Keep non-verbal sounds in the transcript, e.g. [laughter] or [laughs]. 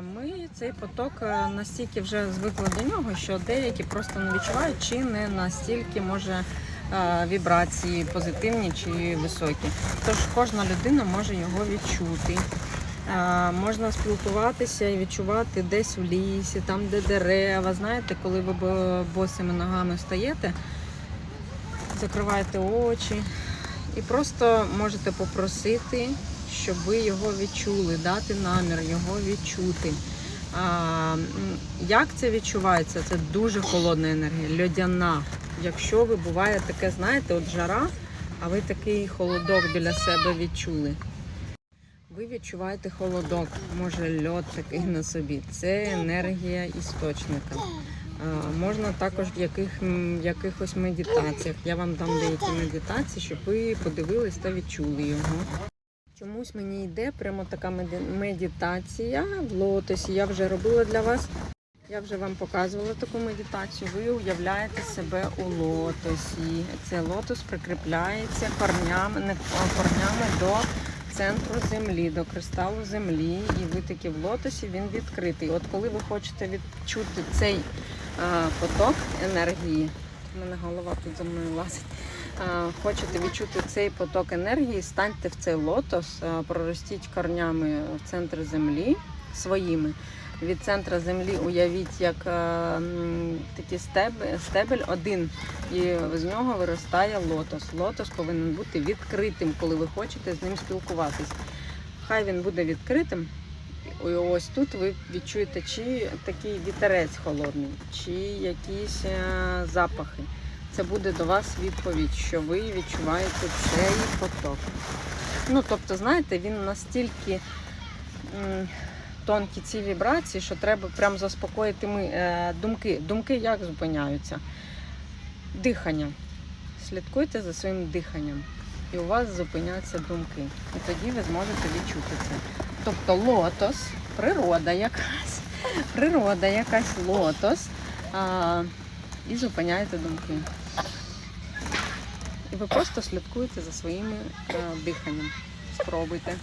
Ми цей поток е, настільки вже звикли до нього, що деякі просто не відчувають, чи не настільки може е, вібрації позитивні чи високі. Тож кожна людина може його відчути. Е, Можна спілкуватися і відчувати десь в лісі, там, де дерева. Знаєте, коли ви босими ногами встаєте, закриваєте очі і просто можете попросити, щоб ви його відчули, дати намір його відчути. А, як це відчувається? Це дуже холодна енергія, льодяна. Якщо ви буває таке, знаєте, от жара, а ви такий холодок біля себе відчули. Ви відчуваєте холодок, може льод такий на собі. Це енергія істочника. Можна також в яких, якихось медитаціях. Я вам дам деякі медитації, щоб ви подивились та відчули його. Чомусь мені йде прямо така меди- медитація в лотосі. Я вже робила для вас. Я вже вам показувала таку медитацію. Ви уявляєте себе у лотосі. Цей лотос прикріпляється корнями, не корнями до центру землі, до кристалу землі. І ви такі в лотосі він відкритий. От коли ви хочете відчути цей а, поток енергії, у мене голова тут за мною лазить. Хочете відчути цей поток енергії, станьте в цей лотос, проростіть корнями в центр землі своїми. Від центра землі уявіть, як такий стебель, стебель один, і з нього виростає лотос. Лотос повинен бути відкритим, коли ви хочете з ним спілкуватись. Хай він буде відкритим. І ось тут ви відчуєте, чи такий вітерець холодний, чи якісь запахи. Це буде до вас відповідь, що ви відчуваєте цей поток. Ну, тобто, знаєте, він настільки тонкі ці вібрації, що треба прям заспокоїти е, думки. Думки як зупиняються? Дихання. Слідкуйте за своїм диханням. І у вас зупиняться думки. І тоді ви зможете відчути це. Тобто лотос, природа якась, [laughs] природа якась лотос. І зупиняєте думки. І ви просто слідкуєте за своїм е, диханням. Спробуйте.